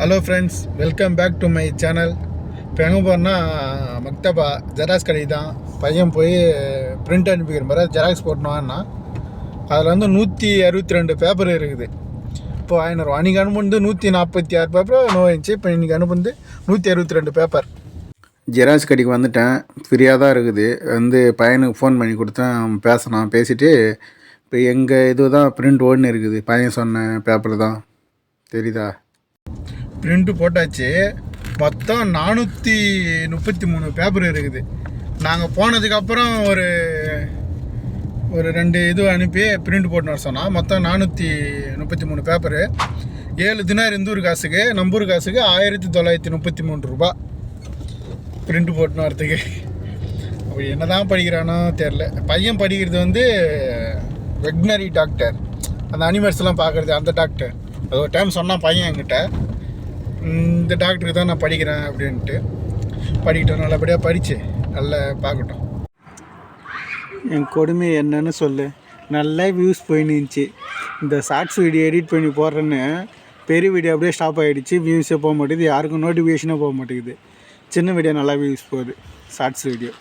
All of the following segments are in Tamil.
Hello friends welcome back to my channel இப்போ எங்கே போகிறேன்னா மக்தபா ஜெராக்ஸ் கடை தான் பையன் போய் பிரிண்ட் அனுப்பிக்கிற மாதிரி ஜெராக்ஸ் போட்டணும்னா அதில் வந்து நூற்றி அறுபத்தி ரெண்டு பேப்பர் இருக்குது. இப்போ ஐநூறுவா அன்றைக்கி அனுப்புந்து நூற்றி நாற்பத்தி ஆறு பேப்பர் நோயிச்சு இப்போ இன்றைக்கி அனுப்புந்து நூற்றி அறுபத்தி ரெண்டு பேப்பர் ஜெராக்ஸ் கடைக்கு வந்துட்டேன். ஃப்ரீயாக தான் இருக்குது. வந்து பையனுக்கு ஃபோன் பண்ணி கொடுத்தேன். பேசினான். பேசிவிட்டு இப்போ எங்கள் இது தான் பிரிண்ட் ஓடுன்னு இருக்குது. பையன் சொன்ன பேப்பர் தான். தெரியுதா? பிரிண்ட்டு போட்டாச்சு. மொத்தம் நானூற்றி முப்பத்தி மூணு பேப்பர் இருக்குது நாங்கள் போனதுக்கப்புறம் ஒரு ஒரு ரெண்டு இது அனுப்பி பிரிண்ட் போட்டு வர சொன்னால் மொத்தம் நானூற்றி முப்பத்தி மூணு பேப்பரு ஏழு தினார் இந்தூர் காசுக்கு நம்பூர் காசுக்கு ஆயிரத்தி தொள்ளாயிரத்தி முப்பத்தி மூணு ரூபா. பிரிண்ட் போட்டுன்னு வரத்துக்கு அப்படி என்ன தான் படிக்கிறானோ தெரில பையன் படிக்கிறது வந்து வெட்னரி டாக்டர் அந்த அனிமல்ஸ்லாம் பார்க்குறது அந்த டாக்டர் அது ஒரு டைம் சொன்னான் பையன் என்கிட்ட. இந்த டாக்டருக்கு தான் நான் படிக்கிறேன் அப்படின்ட்டு. படிக்கட்டும் நல்லபடியாக படித்து நல்லா பார்க்கட்டும். என் கொடுமை என்னன்னு சொல்லு. நல்லா வியூஸ் போயின்னுச்சு இந்த ஷார்ட்ஸ் வீடியோ எடிட் பண்ணி போடுறேன்னு பெரிய வீடியோ அப்படியே ஸ்டாப் ஆகிடுச்சு வியூஸே போக மாட்டேங்குது. யாருக்கும் நோட்டிஃபிகேஷனே போக மாட்டேங்குது. சின்ன வீடியோ நல்லா வியூஸ் போகுது. ஷார்ட்ஸ் வீடியோ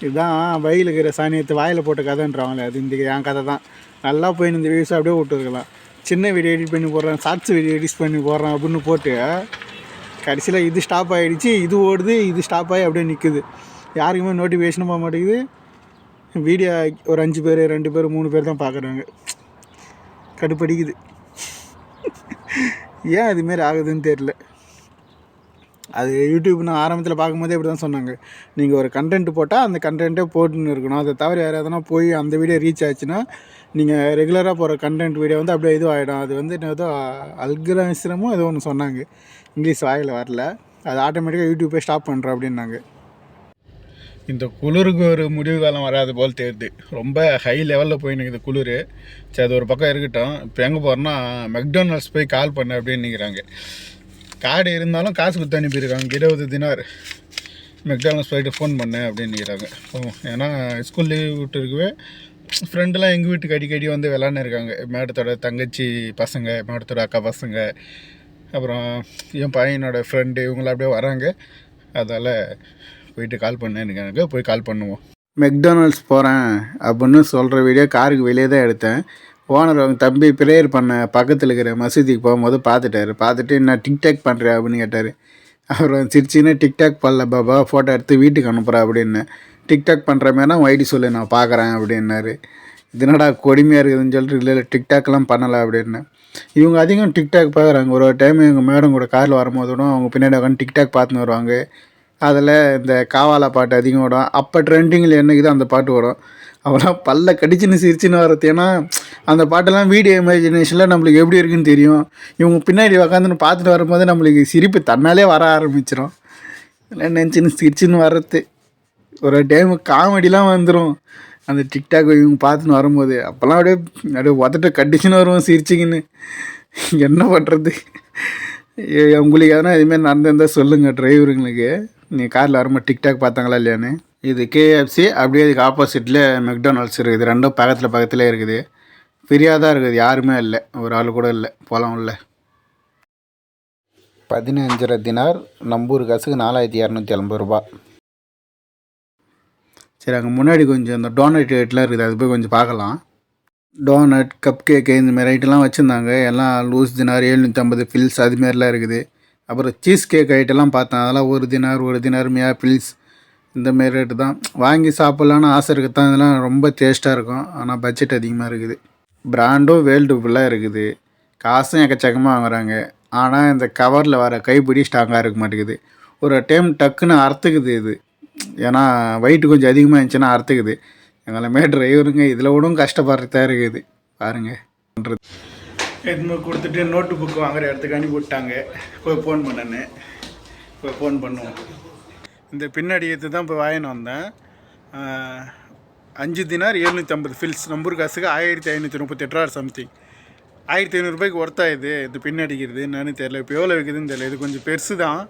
இதுதான் வயலுக்கிற சாணியத்தை வாயில் போட்ட கதைன்றாங்களே. அது இந்த என் கதை தான். நல்லா போய் இந்த வியூஸ் அப்படியே விட்டுருக்கலாம். சின்ன வீடியோ எடிட் பண்ணி போடுறேன் ஷார்ட்ஸ் வீடியோ எடிட் பண்ணி போடுறேன் அப்படின்னு போட்டு கடைசியில் இது ஸ்டாப் ஆகிடுச்சு இது ஓடுது இது ஸ்டாப் ஆகி அப்படியே நிற்குது யாருக்குமே நோட்டிஃபிகேஷனும் போக மாட்டேங்குது. வீடியோ ஒரு அஞ்சு பேர் ரெண்டு பேர் மூணு பேர் தான் பார்க்குறாங்க கடுப்படிக்குது. ஏன் இதுமாரி ஆகுதுன்னு தெரில அது யூடியூப் நான் ஆரம்பத்தில் பார்க்கும்போதே இப்படி தான் சொன்னாங்க. நீங்கள் ஒரு கண்டென்ட் போட்டால் அந்த கண்டென்ட்டே போட்டுன்னு இருக்கணும். அதை தவிர யார் எதனா போய் அந்த வீடியோ ரீச் ஆச்சுன்னா நீங்கள் ரெகுலராக போகிற கண்டென்ட் வீடியோ வந்து அப்படியே இதுவாகிடும் அது வந்து ஏதோ அல்கிரமிசிரமும் ஏதோ ஒன்று சொன்னாங்க. இங்கிலீஷ் வாயில் வரல. அது ஆட்டோமேட்டிக்காக யூடியூப்பே ஸ்டாப் பண்ணுறோம் அப்படின்னாங்க. இந்த குளிருக்கு ஒரு முடிவு காலம் வராது போல் தெரியுது. ரொம்ப ஹை லெவலில் போய் நிற்குது குளிர். சரி அது ஒரு பக்கம் இருக்கட்டும். இப்போ எங்கே போகிறோன்னா மெக்டோனல்ஸ் போய் கால் பண்ண அப்படின்னு நிற்கிறாங்க கார்டு இருந்தாலும் காசு கொடுத்து அனுப்பியிருக்காங்க. இருபது தினார். மெக்டானல்ஸ் போயிட்டு ஃபோன் பண்ணேன் அப்படின்னு நிற்கிறாங்க ஏன்னா ஸ்கூல் லீவ் விட்டுருக்கவே ஃப்ரெண்டுலாம் எங்கள் வீட்டுக்கு அடிக்கடி வந்து விளாண்டு இருக்காங்க. மேடத்தோட தங்கச்சி பசங்க மேடத்தோட அக்கா பசங்க அப்புறம் என் பையனோட ஃப்ரெண்டு இவங்களாம் அப்படியே வராங்க. அதால் போயிட்டு கால் பண்ணேன்னு போய் கால் பண்ணுவோம். மெக்டானல்ட்ஸ் போகிறேன் அப்படின்னு சொல்கிற வீடியோ காருக்கு வெளியே தான் எடுத்தேன். ஓனர் அவங்க தம்பி ப்ரேயர் பண்ண பக்கத்தில் இருக்கிற மசூதிக்கு போகும்போது பார்த்துட்டாரு. பார்த்துட்டு என்ன டிக்டாக் பண்ணுற அப்படின்னு கேட்டார். அப்புறம் சிரிச்சின்னு டிக்டாக் பண்ணல பாபா ஃபோட்டோ எடுத்து வீட்டுக்கு அனுப்புகிறா அப்படின்னு. டிக்டாக் பண்ணுற மாதிரினா ஐடி சொல்லு நான் பார்க்குறேன் அப்படின்னாரு. இதனடா கொடுமையாக இருக்குதுன்னு சொல்லிட்டு இல்லை இல்லை டிக்டாக்லாம் பண்ணலை அப்படின்னு. இவங்க அதிகம் டிக்டாக் பார்க்குறாங்க. ஒரு டைம் எங்கள் மேடம் கூட காரில் வரும்போது கூட அவங்க பின்னாடி உட்காந்து டிக்டாக் பார்த்துன்னு வருவாங்க. அதில் இந்த காவாலா பாட்டு அதிகம் ஓடும் அப்போ ட்ரெண்டிங்கில் என்னைக்குதோ அந்த பாட்டு ஓடும் அவெல்லாம் பல்ல கடிச்சுன்னு சிரிச்சுன்னு வரது ஏன்னா அந்த பாட்டெல்லாம் வீடியோ இமேஜினேஷனில் நம்மளுக்கு எப்படி இருக்குன்னு தெரியும். இவங்க பின்னாடி உக்காந்துன்னு பார்த்துட்டு வரும்போது நம்மளுக்கு சிரிப்பு தன்னாலே வர ஆரம்பிச்சிடும் இல்லை நினச்சின்னு சிரிச்சுன்னு வர்றது. ஒரு டைமு காமெடிலாம் வந்துடும் அந்த டிக்டாக் இவங்க பார்த்துன்னு வரும்போது. அப்போல்லாம் அப்படியே அப்படியே உதட்ட கடிச்சுன்னு வருவோம் சிரிச்சிக்கின்னு. என்ன பண்ணுறது உங்களுக்கு எதனா இதுமாரி நடந்திருந்தால் சொல்லுங்கள் டிரைவருங்களுக்கு நீங்கள் காரில் வரும்போது டிக்டாக் பார்த்தாங்களா இல்லையான்னு? இது கேஎஃப்சி அப்படியே இதுக்கு ஆப்போசிட்டில் மெக்டொனால்ட்ஸ் இருக்குது. ரெண்டும் பக்கத்தில் பக்கத்தில் இருக்குது. ஃப்ரீயாக தான் இருக்குது. யாருமே இல்லை. ஒரு ஆள் கூட இல்லை. போலாம் இல்லை பதினஞ்சரை தினார். நம்பூர் காசுக்கு நாலாயிரத்தி இரநூத்தி ஐம்பது ரூபா. சரி அங்கே முன்னாடி கொஞ்சம் இந்த டோனட் ரேட்லாம் இருக்குது. அது போய் கொஞ்சம் பார்க்கலாம். டோனட் கப் கேக்கு இந்த மாதிரி வச்சுருந்தாங்க. எல்லாம் லூஸ் தினார் எழுநூற்றி ஐம்பது ஃபில்ஸ் அதுமாரிலாம் இருக்குது. அப்புறம் சீஸ் கேக் ஐட்டெல்லாம் பார்த்தேன். அதெல்லாம் ஒரு தினார் ஒரு தினார் மியா இந்தமாரி இந்த மாரி ரேட்டு தான். வாங்கி சாப்பிட்லான்னு ஆசை இருக்குது? தான் இதெல்லாம் ரொம்ப டேஸ்ட்டாக இருக்கும். ஆனால் பட்ஜெட் அதிகமாக இருக்குது. பிராண்டும் வேர்ல்டு ஃபுல்லாக இருக்குது. காசும் எக்கச்சக்கமாக வாங்குறாங்க. ஆனால் இந்த கவரில் வர கைப்பிடி ஸ்ட்ராங்காக இருக்க மாட்டேங்குது. ஒரு டைம் டக்குன்னு அறுத்துக்குது இது. ஏன்னா வெயிட் கொஞ்சம் அதிகமாக இருந்துச்சுன்னா அறுத்துக்குது. எங்களை டிரைவருங்க இதில் விடும் கஷ்டப்படுறதா இருக்குது. பாருங்கள் பண்ணுறது எதுவுமே கொடுத்துட்டு நோட்டு புக் வாங்குற இடத்துக்கு அனுப்பி விட்டாங்க. போய் ஃபோன் பண்ணேன்னு. போய் ஃபோன் பண்ணுவோம். இந்த பின்னாடி எடுத்து தான் போய் வாங்கின்னு வந்தேன். அஞ்சு தினார் எழுநூற்றி ஐம்பது ஃபில்ஸ் நம்பூர் காசுக்கு ஆயிரத்தி ஐநூற்றி முப்பத்தெட்டு ரூபா சம்திங் ஆயிரத்தி ஐநூறுரூபாய்க்கு ஒர்த்தா இது? இது பின்னடிக்கிறது என்னன்னு தெரியல. இப்போ எவ்வளோ விற்குதுன்னு தெரியல. இது கொஞ்சம் பெருசு தான்.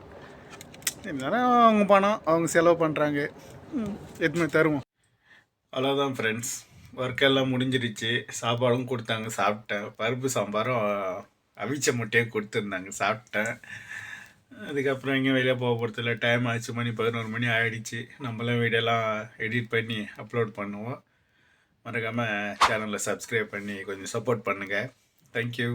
இருந்தாலும் அவங்க பணம் அவங்க செலவு பண்ணுறாங்க எதுவுமே தருவோம். அவ்வளோதான் ஃப்ரெண்ட்ஸ் ஒர்க் எல்லாம் முடிஞ்சிருச்சு சாப்பாடும் கொடுத்தாங்க சாப்பிட்டேன். பருப்பு சாம்பாரும் அவிச்ச முட்டையை கொடுத்துருந்தாங்க சாப்பிட்டேன். அதுக்கப்புறம் எங்கேயும் வெளியே போக போகிறதில்ல டைம் ஆச்சு மணி பதினோரு மணி ஆகிடுச்சு நம்மளாம் வீடியோலாம் எடிட் பண்ணி அப்லோட் பண்ணுவோம். மறக்காமல் சேனலில் சப்ஸ்கிரைப் பண்ணி கொஞ்சம் சப்போர்ட் பண்ணுங்கள் தேங்க்யூ